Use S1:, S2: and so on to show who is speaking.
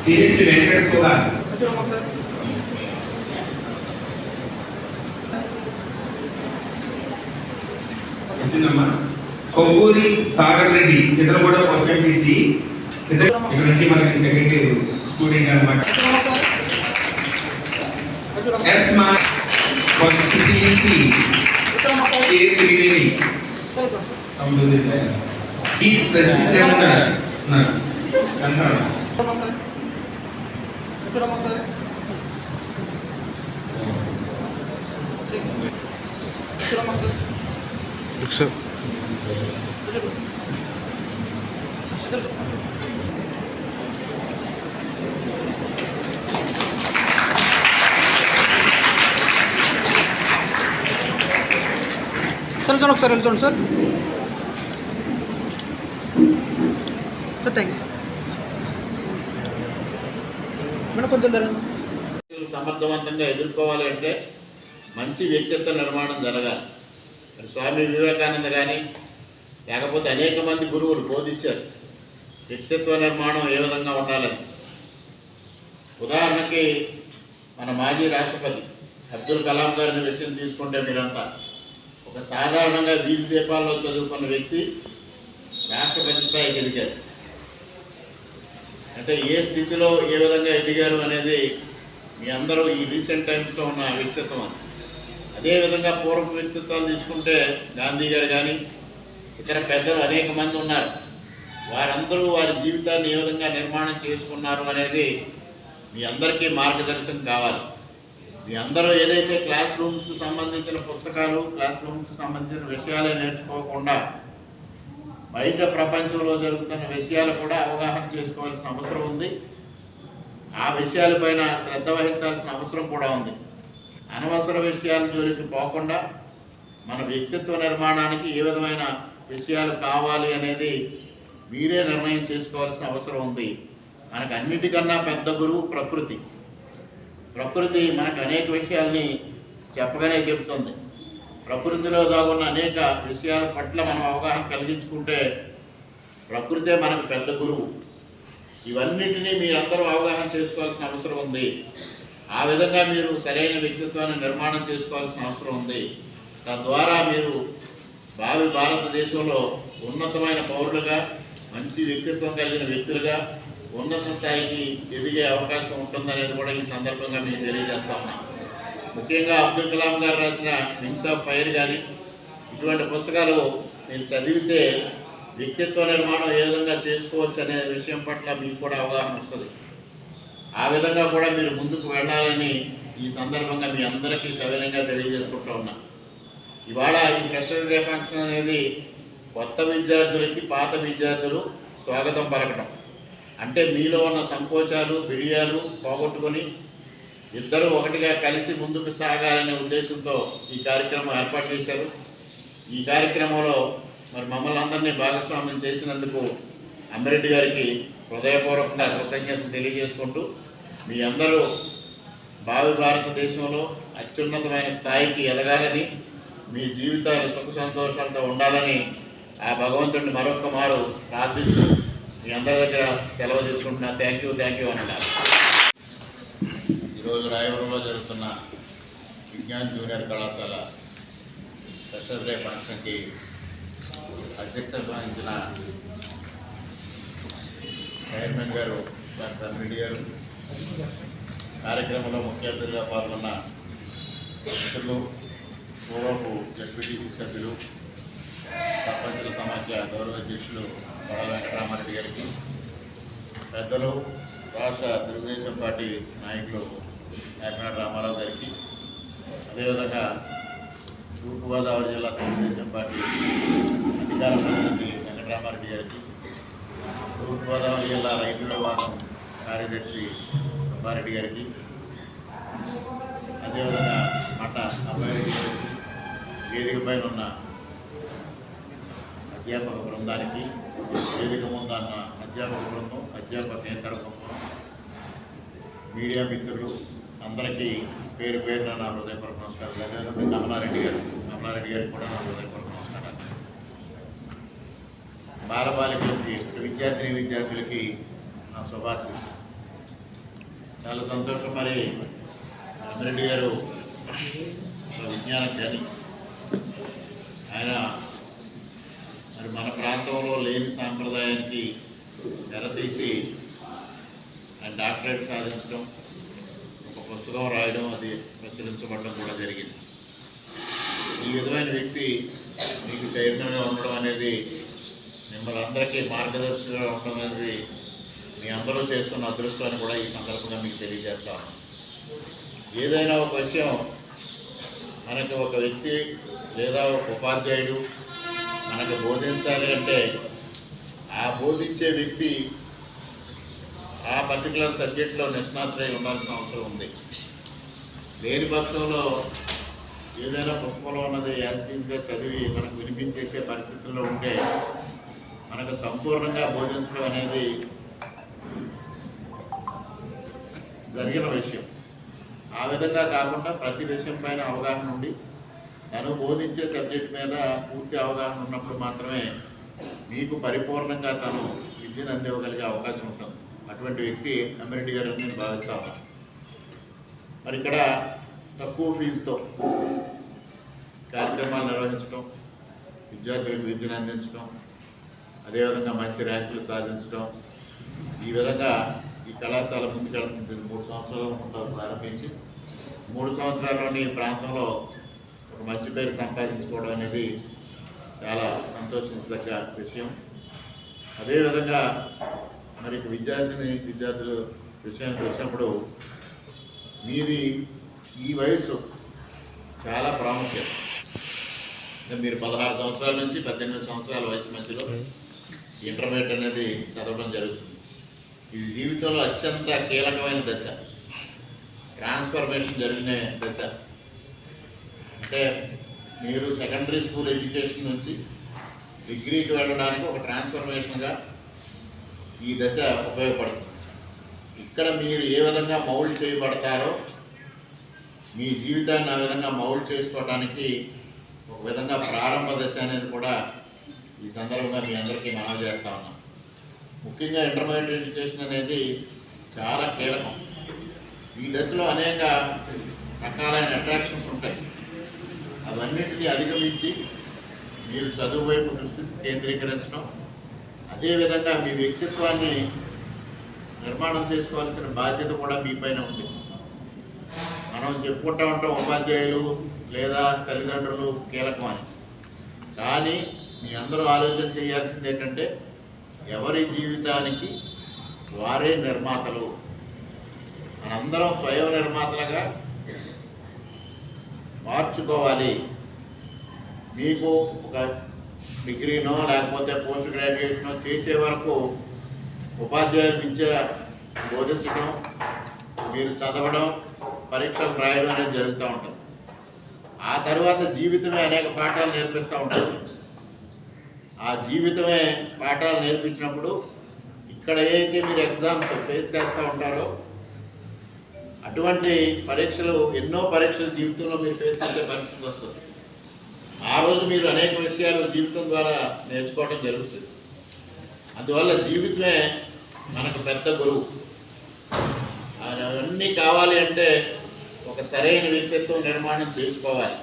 S1: CH Venkata సోదా వచ్చిందమ్మా కొవ్వూరి సాగర్ రెడ్డి ఇతను కూడా ఫస్ట్ ఎంపీసీ ఇతను ఇక్కడ నుంచి మనకి సెకండ్ ఇయర్ స్టూడెంట్ అనమాట ఎస్ మా ఫస్ట్ సిఈసి ఏ త్రివేణి ఈ సచిచంద్ర చంద్ర
S2: సార్ వెళ్తాను ఒకసారి వెళ్తాను sir. Sir thank you sir madam కొంచెం ధర.
S3: సమర్థవంతంగా ఎదుర్కోవాలి అంటే మంచి వ్యక్తిత్వ నిర్మాణం జరగాలి. మరి స్వామి వివేకానంద కానీ లేకపోతే అనేక మంది గురువులు బోధించారు. వ్యక్తిత్వ నిర్మాణం ఏ విధంగా ఉండాలని. ఉదాహరణకి మన మాజీ రాష్ట్రపతి అబ్దుల్ కలాం గారిని విషయం తీసుకుంటే మీరంతా ఒక సాధారణంగా వీధి దీపాల్లో చదువుకున్న వ్యక్తి రాష్ట్రపతి స్థాయికి ఎదిగారు. అంటే ఏ స్థితిలో ఏ విధంగా ఎదిగారు అనేది మీ అందరూ ఈ రీసెంట్ టైమ్స్లో ఉన్న వ్యక్తిత్వం అది. అదేవిధంగా పూర్వపు వ్యక్తిత్వాలు తీసుకుంటే గాంధీ గారు కానీ ఇతర పెద్దలు అనేక మంది ఉన్నారు. వారందరూ వారి జీవితాన్ని ఏ విధంగా నిర్మాణం చేసుకున్నారు అనేది మీ అందరికీ మార్గదర్శనం కావాలి. మీ అందరూ ఏదైతే క్లాస్ రూమ్స్కు సంబంధించిన పుస్తకాలు క్లాస్ రూమ్స్కి సంబంధించిన విషయాలే నేర్చుకోకుండా బయట ప్రపంచంలో జరుగుతున్న విషయాలు కూడా అవగాహన చేసుకోవాల్సిన అవసరం ఉంది. ఆ విషయాలపైన శ్రద్ధ వహించాల్సిన అవసరం కూడా ఉంది. అనవసర విషయాల జోలికి పోకుండా మన వ్యక్తిత్వ నిర్మాణానికి ఏ విధమైన విషయాలు కావాలి అనేది మీరే నిర్ణయం చేసుకోవాల్సిన అవసరం ఉంది. మనకు అన్నిటికన్నా పెద్ద గురువు ప్రకృతి. ప్రకృతి మనకు అనేక విషయాల్ని చెప్పగానే చెబుతుంది. ప్రకృతిలో దాగున్న అనేక విషయాల పట్ల మనం అవగాహన కలిగించుకుంటే ప్రకృతే మనకు పెద్ద గురువు. ఇవన్నింటినీ మీరందరూ అవగాహన చేసుకోవాల్సిన అవసరం ఉంది. ఆ విధంగా మీరు సరైన వ్యక్తిత్వాన్ని నిర్మాణం చేసుకోవాల్సిన అవసరం ఉంది. తద్వారా మీరు భావి భారతదేశంలో ఉన్నతమైన పౌరులుగా మంచి వ్యక్తిత్వం కలిగిన వ్యక్తులుగా ఉన్నత స్థాయికి ఎదిగే అవకాశం ఉంటుందనేది కూడా ఈ సందర్భంగా మీకు తెలియజేస్తా ఉన్నాను ముఖ్యంగా అబ్దుల్ కలాం గారు రాసిన వింగ్స్ ఆఫ్ ఫైర్ కానీ ఇటువంటి పుస్తకాలు నేను చదివితే వ్యక్తిత్వ నిర్మాణం ఏ విధంగా చేసుకోవచ్చు అనే విషయం పట్ల మీకు కూడా అవగాహన వస్తుంది. ఆ విధంగా కూడా మీరు ముందుకు వెళ్ళాలని ఈ సందర్భంగా మీ అందరికీ సవినంగా తెలియజేసుకుంటూ ఉన్నా. ఇవాళ ఈ ఫ్రెషర్ డే ఫంక్షన్ అనేది కొత్త విద్యార్థులకి పాత విద్యార్థులు స్వాగతం పలకడం అంటే మీలో ఉన్న సంకోచాలు బిడియాలు పోగొట్టుకొని ఇద్దరు ఒకటిగా కలిసి ముందుకు సాగాలనే ఉద్దేశంతో ఈ కార్యక్రమం ఏర్పాటు చేశారు. ఈ కార్యక్రమంలో మరి మమ్మల్ని అందరినీ భాగస్వామ్యం చేసినందుకు అమ్మిరెడ్డి గారికి హృదయపూర్వకంగా కృతజ్ఞతలు తెలియజేసుకుంటూ మీ అందరూ భావి భారతదేశంలో అత్యున్నతమైన స్థాయికి ఎదగాలని మీ జీవితాలు సుఖ సంతోషాలతో ఉండాలని ఆ భగవంతుడిని మరొక్క మారు ప్రార్థిస్తూ మీ అందరి దగ్గర సెలవు తీసుకుంటున్నా. థ్యాంక్ యూ థ్యాంక్ యూ అన్నారు ఈరోజు రాయవరంలో జరుగుతున్న విజ్ఞాన్ జూనియర్ కళాశాల స్పెషల్ డే ఫంక్షన్కి అధ్యక్షత వహించిన చైర్మన్ గారు డాక్టర్ అమ్మిడి గారు కార్యక్రమంలో ముఖ్య అతిథిగా పాల్గొన్న మిత్రులు పూర్వపు జడ్పీటీసీ సభ్యులు సర్పంచుల సమాఖ్య గౌరవ అధ్యక్షులు కొడల వెంకటరామారెడ్డి గారికి పెద్దలు రాష్ట్ర తెలుగుదేశం పార్టీ నాయకులు ఏకనాథ రామారావు గారికి అదేవిధంగా తూర్పుగోదావరి జిల్లా తెలుగుదేశం పార్టీ అధికార ప్రతినిధి వెంకటరామారెడ్డి గారికి తూర్పుగోదావరి జిల్లా రైతు విభాగం కార్యదర్శి సుబ్బారెడ్డి గారికి. అదేవిధంగా మట్ట అబ్బాయి గారికి వేదిక పైన ఉన్న అధ్యాపక బృందానికి వేదిక ముందు ఉన్న అధ్యాపక బృందం అధ్యాపకేతర బృందం మీడియా మిత్రులు అందరికీ పేరు పేరున నా హృదయపూర్వక నమస్కారం అదేవిధంగా కమలారెడ్డి గారు కమలారెడ్డి గారికి కూడా నా హృదయపూర్వక నమస్కారాలు. బాలబాలికలకి విద్యార్థిని విద్యార్థులకి నా శుభాశీస్సు చాలా సంతోషం మరి అమిరెడ్డి గారు ఒక విజ్ఞాన జ్ఞాని. ఆయన మరి మన ప్రాంతంలో లేని సాంప్రదాయానికి తెరతీసి ఆయన డాక్టరేట్ సాధించడం ఒక పుస్తకం రాయడం అది ప్రచురించబడడం కూడా జరిగింది. ఈ విధమైన వ్యక్తి మీకు చైర్మన్గా ఉండడం అనేది మిమ్మల్ని అందరికీ మార్గదర్శకంగా ఉండడం అనేది మీ అందరూ చేసుకున్న అదృష్టాన్ని కూడా ఈ సందర్భంగా మీకు తెలియజేస్తాను ఏదైనా ఒక విషయం మనకి ఒక వ్యక్తి లేదా ఒక ఉపాధ్యాయుడు మనకు బోధించాలి అంటే ఆ బోధించే వ్యక్తి ఆ పర్టికులర్ సబ్జెక్ట్లో నిష్ణాతులై ఉండాల్సిన అవసరం ఉంది. లేని పక్షంలో ఏదైనా పుస్తకంలో ఉన్నది యాజిటీస్గా చదివి మనకు వినిపించేసే పరిస్థితుల్లో ఉంటే మనకు సంపూర్ణంగా బోధించడం అనేది జరిగిన విషయం. ఆ విధంగా కాకుండా ప్రతి విషయం పైన అవగాహన ఉండి తను బోధించే సబ్జెక్ట్ మీద పూర్తి అవగాహన ఉన్నప్పుడు మాత్రమే మీకు పరిపూర్ణంగా తను విద్యను అందివ్వగలిగే అవకాశం ఉంటుంది. అటువంటి వ్యక్తి అమిరెడ్డి గారు నేను భావిస్తా ఉన్నాను. మరి ఇక్కడ తక్కువ ఫీజుతో కార్యక్రమాలు నిర్వహించడం విద్యార్థులకు విద్యను అందించడం అదేవిధంగా మంచి ర్యాంకులు సాధించడం ఈ విధంగా ఈ కళాశాల ముందుకెళ్తుంది మూడు సంవత్సరాల ముందు ప్రారంభించి. మూడు సంవత్సరాల్లోని ఈ ప్రాంతంలో ఒక మంచి పేరు సంపాదించుకోవడం అనేది చాలా సంతోషించదగ్గ విషయం. అదేవిధంగా మరి విద్యార్థిని విద్యార్థుల విషయానికి వచ్చినప్పుడు మీది ఈ వయసు చాలా ప్రాముఖ్యం. మీరు పదహారు సంవత్సరాల నుంచి పద్దెనిమిది సంవత్సరాల వయసు మధ్యలో ఇంటర్మీడియట్ అనేది చదవడం జరుగుతుంది. ఇది జీవితంలో అత్యంత కీలకమైన దశ. ట్రాన్స్ఫర్మేషన్ జరిగిన దశ. అంటే మీరు సెకండరీ స్కూల్ ఎడ్యుకేషన్ నుంచి డిగ్రీకి వెళ్ళడానికి ఒక ట్రాన్స్ఫర్మేషన్గా ఈ దశ ఉపయోగపడుతుంది. ఇక్కడ మీరు ఏ విధంగా మౌల్డ్ చేయబడతారో మీ జీవితాన్ని ఆ విధంగా మౌల్డ్ చేసుకోవడానికి ఒక విధంగా ప్రారంభ దశ అనేది కూడా ఈ సందర్భంగా మీ అందరికీ మనవి చేస్తా ఉన్నాం. ముఖ్యంగా ఇంటర్మీడియట్ ఎడ్యుకేషన్ అనేది చాలా కీలకం. ఈ దశలో అనేక రకాలైన అట్రాక్షన్స్ ఉంటాయి. అవన్నిటిని అధిగమించి మీరు చదువు వైపు దృష్టి కేంద్రీకరించడం అదేవిధంగా మీ వ్యక్తిత్వాన్ని నిర్మాణం చేసుకోవాల్సిన బాధ్యత కూడా మీపైన ఉంది. మనం చెప్పుకుంటా ఉంటాం ఉపాధ్యాయులు లేదా తల్లిదండ్రులు కీలకం అని. కానీ మీ అందరూ ఆలోచన చేయాల్సింది ఏంటంటే ఎవరి జీవితానికి వారే నిర్మాతలు. మనందరం స్వయం నిర్మాతలుగా మార్చుకోవాలి. మీకు ఒక డిగ్రీనో లేకపోతే పోస్ట్ గ్రాడ్యుయేషనో చేసే వరకు ఉపాధ్యాయుల విద్య బోధించడం మీరు చదవడం పరీక్షలు రాయడం అనేది జరుగుతూ ఉంటుంది. ఆ తర్వాత జీవితమే అనేక పాఠాలు నేర్పిస్తూ ఉంటుంది. ఆ జీవితమే పాఠాలు నేర్పించినప్పుడు ఇక్కడ ఏదైతే మీరు ఎగ్జామ్స్ ఫేస్ చేస్తూ ఉంటారో అటువంటి పరీక్షలు ఎన్నో పరీక్షలు జీవితంలో మీరు ఫేస్ చేసే పరిస్థితి వస్తుంది. ఆ రోజు మీరు అనేక విషయాలు జీవితం ద్వారా నేర్చుకోవడం జరుగుతుంది. అందువల్ల జీవితమే మనకు పెద్ద గురువు. అవన్నీ కావాలి అంటే ఒక సరైన వ్యక్తిత్వం నిర్మాణం చేసుకోవాలి.